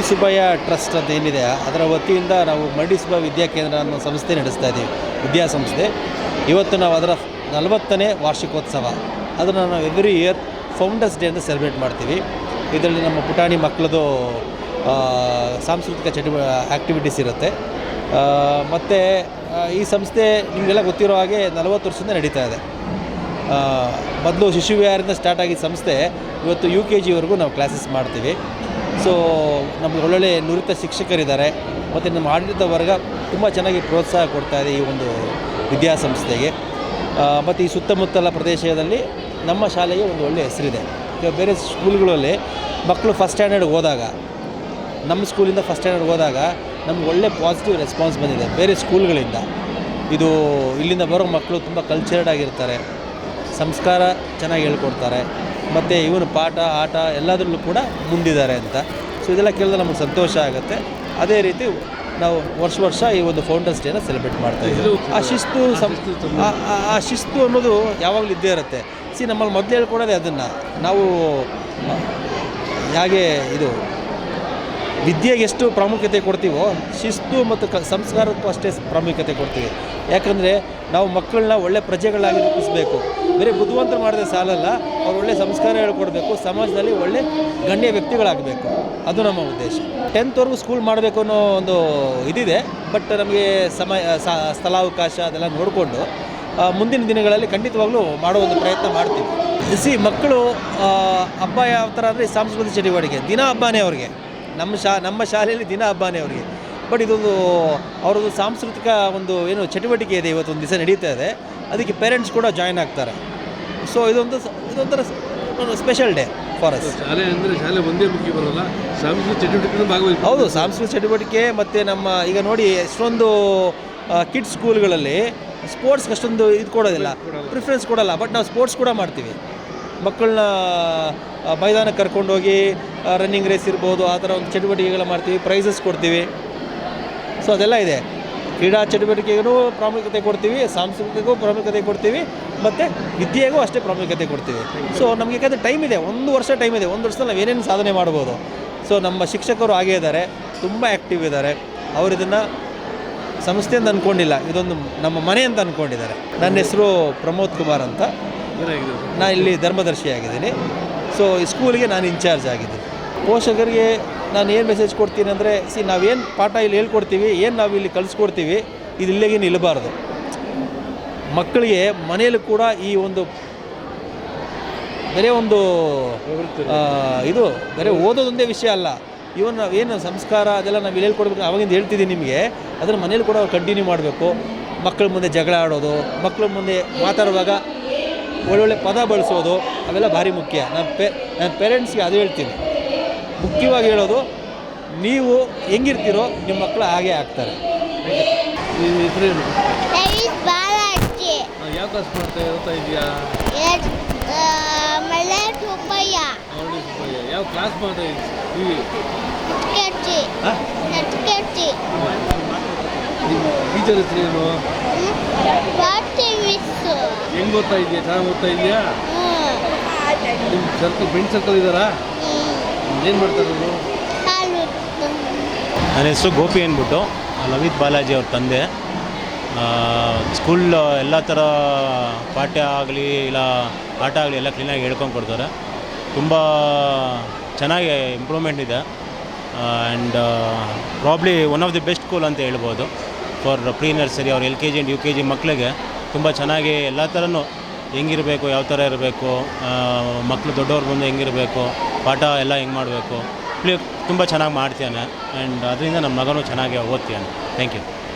ಮಡಿ ಸುಬ್ಬಯ್ಯ ಟ್ರಸ್ಟ್ ಅಂತ ಏನಿದೆ, ಅದರ ವತಿಯಿಂದ ನಾವು ಮಡಿ ಸುಬ್ಬ ವಿದ್ಯಾಕೇಂದ್ರ ಅನ್ನೋ ಸಂಸ್ಥೆ ನಡೆಸ್ತಾ ಇದ್ದೀವಿ ವಿದ್ಯಾಸಂಸ್ಥೆ. ಇವತ್ತು ನಾವು ಅದರ ನಲವತ್ತನೇ ವಾರ್ಷಿಕೋತ್ಸವ. ಅದನ್ನು ನಾವು ಎವ್ರಿ ಇಯರ್ ಫೌಂಡರ್ಸ್ ಡೇ ಅಂತ ಸೆಲೆಬ್ರೇಟ್ ಮಾಡ್ತೀವಿ. ಇದರಲ್ಲಿ ನಮ್ಮ ಪುಟಾಣಿ ಮಕ್ಕಳದು ಸಾಂಸ್ಕೃತಿಕ ಚಟುವ ಆ್ಯಕ್ಟಿವಿಟೀಸ್ ಇರುತ್ತೆ. ಮತ್ತು ಈ ಸಂಸ್ಥೆ ನಿಮಗೆಲ್ಲ ಗೊತ್ತಿರೋ ಹಾಗೆ ನಲವತ್ತು ವರ್ಷದಿಂದ ನಡೀತಾ ಇದೆ. ಮೊದಲು ಶಿಶು ವಿಹಾರದಿಂದ ಸ್ಟಾರ್ಟ್ ಆಗಿದ್ದ ಸಂಸ್ಥೆ, ಇವತ್ತು ಯು ಕೆ ಜಿವರೆಗೂ ನಾವು ಕ್ಲಾಸಸ್ ಮಾಡ್ತೀವಿ. ಸೊ ನಮಗೆ ಒಳ್ಳೊಳ್ಳೆ ನುರಿತ ಶಿಕ್ಷಕರಿದ್ದಾರೆ. ಮತ್ತು ನಮ್ಮ ಆಡಳಿತ ವರ್ಗ ತುಂಬ ಚೆನ್ನಾಗಿ ಪ್ರೋತ್ಸಾಹ ಕೊಡ್ತಾ ಇದೆ ಈ ಒಂದು ವಿದ್ಯಾಸಂಸ್ಥೆಗೆ. ಮತ್ತು ಈ ಸುತ್ತಮುತ್ತಲ ಪ್ರದೇಶದಲ್ಲಿ ನಮ್ಮ ಶಾಲೆಗೆ ಒಂದು ಒಳ್ಳೆಯ ಹೆಸರಿದೆ. ಈಗ ಬೇರೆ ಸ್ಕೂಲ್ಗಳಲ್ಲಿ ಮಕ್ಕಳು ಫಸ್ಟ್ ಸ್ಟ್ಯಾಂಡರ್ಡ್ಗೆ ಹೋದಾಗ, ನಮ್ಮ ಸ್ಕೂಲಿಂದ ಫಸ್ಟ್ ಸ್ಟ್ಯಾಂಡರ್ಡ್ ಹೋದಾಗ ನಮ್ಗೆ ಒಳ್ಳೆ ಪಾಸಿಟಿವ್ ರೆಸ್ಪಾನ್ಸ್ ಬಂದಿದೆ. ಬೇರೆ ಸ್ಕೂಲ್ಗಳಿಂದ. ಇದು ಇಲ್ಲಿಂದ ಬರೋ ಮಕ್ಕಳು ತುಂಬ ಕಲ್ಚರ್ಡ್ ಆಗಿರ್ತಾರೆ. ಸಂಸ್ಕಾರ ಚೆನ್ನಾಗಿ ಹೇಳ್ಕೊಡ್ತಾರೆ. ಮತ್ತು ಇವನು ಪಾಠ ಆಟ ಎಲ್ಲದರಲ್ಲೂ ಕೂಡ ಮುಂದಿದ್ದಾರೆ ಅಂತ. ಸೊ ಇದೆಲ್ಲ ಕೇಳಿದ್ರೆ ನಮಗೆ ಸಂತೋಷ ಆಗುತ್ತೆ. ಅದೇ ರೀತಿ ನಾವು ವರ್ಷ ವರ್ಷ ಈ ಒಂದು ಫೌಂಡರ್ಸ್ ಡೇನ ಸೆಲೆಬ್ರೇಟ್ ಮಾಡ್ತಾ ಇದ್ದೀವಿ. ಆ ಶಿಸ್ತು ಸಂಸ್ಕೃತಿ ಆ- ಶಿಸ್ತು ಅನ್ನೋದು ಯಾವಾಗಲೂ ಇದ್ದೇ ಇರುತ್ತೆ. ಸಿ ನಮ್ಮಲ್ಲಿ ಮೊದಲು ಹೇಳ್ಕೊಡೋದೇ ಅದನ್ನು. ನಾವು ಹೇಗೆ ಇದು ವಿದ್ಯೆಗೆ ಎಷ್ಟು ಪ್ರಾಮುಖ್ಯತೆ ಕೊಡ್ತೀವೋ, ಶಿಸ್ತು ಮತ್ತು ಕ, ಸಂಸ್ಕಾರಕ್ಕೂ ಅಷ್ಟೇ ಪ್ರಾಮುಖ್ಯತೆ ಕೊಡ್ತೀವಿ. ಯಾಕಂದರೆ ನಾವು ಮಕ್ಕಳನ್ನ ಒಳ್ಳೆ ಪ್ರಜೆಗಳಾಗಿ ರೂಪಿಸಬೇಕು. ಬರೀ ಬುದ್ಧಿವಂತರು ಮಾಡಿದ್ರೆ ಸಾಲಲ್ಲ, ಅವ್ರು ಒಳ್ಳೆ ಸಂಸ್ಕಾರ ಹೇಳ್ಕೊಡ್ಬೇಕು, ಸಮಾಜದಲ್ಲಿ ಒಳ್ಳೆ ಗಣ್ಯ ವ್ಯಕ್ತಿಗಳಾಗಬೇಕು. ಅದು ನಮ್ಮ ಉದ್ದೇಶ. ಟೆಂತ್ವರೆಗೂ ಸ್ಕೂಲ್ ಮಾಡಬೇಕು ಅನ್ನೋ ಒಂದು ಇದಿದೆ ಬಟ್ ನಮಗೆ ಸಮಯ ಸ್ಥಳಾವಕಾಶ ಅದೆಲ್ಲ ನೋಡಿಕೊಂಡು ಮುಂದಿನ ದಿನಗಳಲ್ಲಿ ಖಂಡಿತವಾಗ್ಲೂ ಮಾಡೋ ಒಂದು ಪ್ರಯತ್ನ ಮಾಡ್ತೀವಿ. ಸಿ ಮಕ್ಕಳು ಹಬ್ಬ ಯಾವ ಥರ ಅಂದರೆ ಸಾಂಸ್ಕೃತಿಕ ಚಟುವಟಿಕೆ. ದಿನ ಹಬ್ಬನೇ ಅವ್ರಿಗೆ. ನಮ್ಮ ಶಾ ನಮ್ಮ ಶಾಲೆಯಲ್ಲಿ ದಿನ ಹಬ್ಬನೇ ಅವರಿಗೆ. ಬಟ್ ಇದೊಂದು ಅವರದ್ದು ಸಾಂಸ್ಕೃತಿಕ ಒಂದು ಏನು ಚಟುವಟಿಕೆ ಇದೆ ಇವತ್ತು ಒಂದು ದಿವಸ ನಡೀತಾ ಇದೆ. ಅದಕ್ಕೆ ಪೇರೆಂಟ್ಸ್ ಕೂಡ ಜಾಯ್ನ್ ಆಗ್ತಾರೆ. ಸೊ ಇದೊಂದು ಇದೊಂಥರ ಒಂದು ಸ್ಪೆಷಲ್ ಡೇ ಫಾರ್ ಅಸ್ ಶಾಲೆ ಅಂದರೆ ಶಾಲೆ ಒಂದೇ ಮುಖ್ಯ ಬರೋಲ್ಲ ಸಾಂಸ್ಕೃತಿಕ ಚಟುವಟಿಕೆ ಭಾಗವಹಿಸಿ ಹೌದು ಸಾಂಸ್ಕೃತಿಕ ಚಟುವಟಿಕೆ ಮತ್ತು ನಮ್ಮ ಈಗ ನೋಡಿ ಎಷ್ಟೊಂದು ಕಿಡ್ಸ್ ಸ್ಕೂಲ್ಗಳಲ್ಲಿ ಸ್ಪೋರ್ಟ್ಸ್ಗೆ ಅಷ್ಟೊಂದು ಇದು ಕೊಡೋದಿಲ್ಲ. ಪ್ರಿಫರೆನ್ಸ್ ಕೊಡಲ್ಲ. ಬಟ್ ನಾವು ಸ್ಪೋರ್ಟ್ಸ್ ಕೂಡ ಮಾಡ್ತೀವಿ. ಮಕ್ಕಳನ್ನ ಮೈದಾನಕ್ಕೆ ಕರ್ಕೊಂಡೋಗಿ ರನ್ನಿಂಗ್ ರೇಸ್ ಇರ್ಬೋದು ಆ ಥರ ಒಂದು ಚಟುವಟಿಕೆಗಳು ಮಾಡ್ತೀವಿ ಪ್ರೈಸಸ್ ಕೊಡ್ತೀವಿ. ಸೊ ಅದೆಲ್ಲ ಇದೆ. ಕ್ರೀಡಾ ಚಟುವಟಿಕೆಗೂ ಪ್ರಾಮುಖ್ಯತೆ ಕೊಡ್ತೀವಿ ಸಾಂಸ್ಕೃತಿಕಗೂ ಪ್ರಾಮುಖ್ಯತೆ ಕೊಡ್ತೀವಿ ಮತ್ತು ವಿದ್ಯೆಗೂ ಅಷ್ಟೇ ಪ್ರಾಮುಖ್ಯತೆ ಕೊಡ್ತೀವಿ. ಸೊ ನಮಗೆ ಯಾಕಂದರೆ ಟೈಮ್ ಇದೆ ಒಂದು ವರ್ಷ ಟೈಮ್ ಇದೆ ಒಂದು ವರ್ಷದಲ್ಲಿ ನಾವು ಏನೇನು ಸಾಧನೆ ಮಾಡ್ಬೋದು. ಸೊ ನಮ್ಮ ಶಿಕ್ಷಕರು ಹಾಗೇ ಇದ್ದಾರೆ ತುಂಬ ಆ್ಯಕ್ಟಿವ್ ಇದ್ದಾರೆ. ಅವರು ಇದನ್ನು ಸಂಸ್ಥೆ ಅಂತ ಅಂದ್ಕೊಂಡಿಲ್ಲ ಇದೊಂದು ನಮ್ಮ ಮನೆ ಅಂತ ಅಂದ್ಕೊಂಡಿದ್ದಾರೆ ನನ್ನ ಹೆಸರು ಪ್ರಮೋದ್ ಕುಮಾರ್ ಅಂತ. ನಾನು ಇಲ್ಲಿ ಧರ್ಮದರ್ಶಿ ಆಗಿದ್ದೀನಿ. ಸೊ ಈ ಸ್ಕೂಲಿಗೆ ನಾನು ಇನ್ಚಾರ್ಜ್ ಆಗಿದ್ದೀನಿ. ಪೋಷಕರಿಗೆ ನಾನು ಏನು ಮೆಸೇಜ್ ಕೊಡ್ತೀನಿ ಅಂದರೆ ಸಿ ನಾವೇನು ಪಾಠ ಇಲ್ಲಿ ಹೇಳ್ಕೊಡ್ತೀವಿ, ಏನು ನಾವು ಇಲ್ಲಿ ಕಲಿಸ್ಕೊಡ್ತೀವಿ, ಇದು ಇಲ್ಲಿಗೆ ನಿಲ್ಲಬಾರ್ದು. ಮಕ್ಕಳಿಗೆ ಮನೆಯಲ್ಲೂ ಕೂಡ ಈ ಒಂದು ಬೇರೆ ಒಂದು ಇದು, ಬೇರೆ ಓದೋದೊಂದೇ ವಿಷಯ ಅಲ್ಲ. ಇವನ್ ಏನು ಸಂಸ್ಕಾರ ಅದೆಲ್ಲ ನಾವು ಇಲ್ಲಿ ಹೇಳ್ಕೊಡ್ಬೇಕು, ಅವಾಗಿಂದ ಹೇಳ್ತಿದ್ದೀನಿ ನಿಮಗೆ. ಅದನ್ನು ಮನೇಲಿ ಕೂಡ ಕಂಟಿನ್ಯೂ ಮಾಡಬೇಕು. ಮಕ್ಕಳ ಮುಂದೆ ಜಗಳ ಆಡೋದು, ಮಕ್ಕಳ ಮುಂದೆ ಮಾತಾಡುವಾಗ ಒಳ್ಳೊಳ್ಳೆ ಪದ ಬಳಸೋದು, ಅವೆಲ್ಲ ಭಾರಿ ಮುಖ್ಯ. ನಾನು ಪೇ ನನ್ನ ಪೇರೆಂಟ್ಸ್ಗೆ ಅದು ಹೇಳ್ತೀನಿ. ಮುಖ್ಯವಾಗಿ ಹೇಳೋದು ನೀವು ಹೆಂಗಿರ್ತೀರೋ ನಿಮ್ಮ ಮಕ್ಕಳು ಹಾಗೆ ಆಗ್ತಾರೆ. ಯಾವ ಕ್ಲಾಸ್ ಮಾಡ್ತಾ ಓದ್ತಾ ಇದೆಯಾ ಯಾವ ಕ್ಲಾಸ್ ಮಾಡ್ತಾ ಇದ್ದೀವಿ ಟೀಚರ್ ಹೆಸರೇನು What miss? ಹೆಂಗೆ ಓದ್ತಾ ಇದೆಯಾ ಚೆನ್ನಾಗಿ ಓದ್ತಾ ಇದೆಯಾ ನಿಮ್ಮ ಸರ್ಕಲ್ ಫ್ರೆಂಡ್ ಸರ್ಕಲ್ ಇದ್ದಾರಾ? ಏನು ಮಾಡ್ತಾರೆ ನನ್ನ ಹೆಸರು ಗೋಪಿ ಅಂದ್ಬಿಟ್ಟು ಲವಿತ್ ಬಾಲಾಜಿ ಅವ್ರ ತಂದೆ. ಸ್ಕೂಲ್ ಎಲ್ಲ ಥರ ಪಾಠ್ಯ ಆಗಲಿ, ಇಲ್ಲ ಆಟ ಆಗಲಿ ಎಲ್ಲ ಕ್ಲೀನಾಗಿ ಹೇಳ್ಕೊಂಡು ಕೊಡ್ತಾರೆ. ತುಂಬ ಚೆನ್ನಾಗಿ ಇಂಪ್ರೂವ್ಮೆಂಟ್ ಇದೆ. And probably one of the best school ಅಂತ ಹೇಳ್ಬೋದು. ಫಾರ್ ಪ್ರೀ ನರ್ಸರಿ ಅವ್ರ L K G and U K G ಮಕ್ಕಳಿಗೆ ತುಂಬ ಚೆನ್ನಾಗಿ ಎಲ್ಲ ಥರನೂ ಹೆಂಗಿರಬೇಕು, ಯಾವ ಥರ ಇರಬೇಕು ಮಕ್ಕಳು ದೊಡ್ಡವ್ರ ಮುಂದೆ ಹೆಂಗಿರಬೇಕು, ಪಾಠ ಎಲ್ಲ ಹೆಂಗೆ ಮಾಡಬೇಕು. ತುಂಬ ಚೆನ್ನಾಗಿ ಮಾಡ್ತಾನೆ ಆ್ಯಂಡ್ ಅದರಿಂದ ನಮ್ಮ ಮಗನೂ ಚೆನ್ನಾಗಿ ಓದ್ತಾನೆ ಥ್ಯಾಂಕ್ ಯು.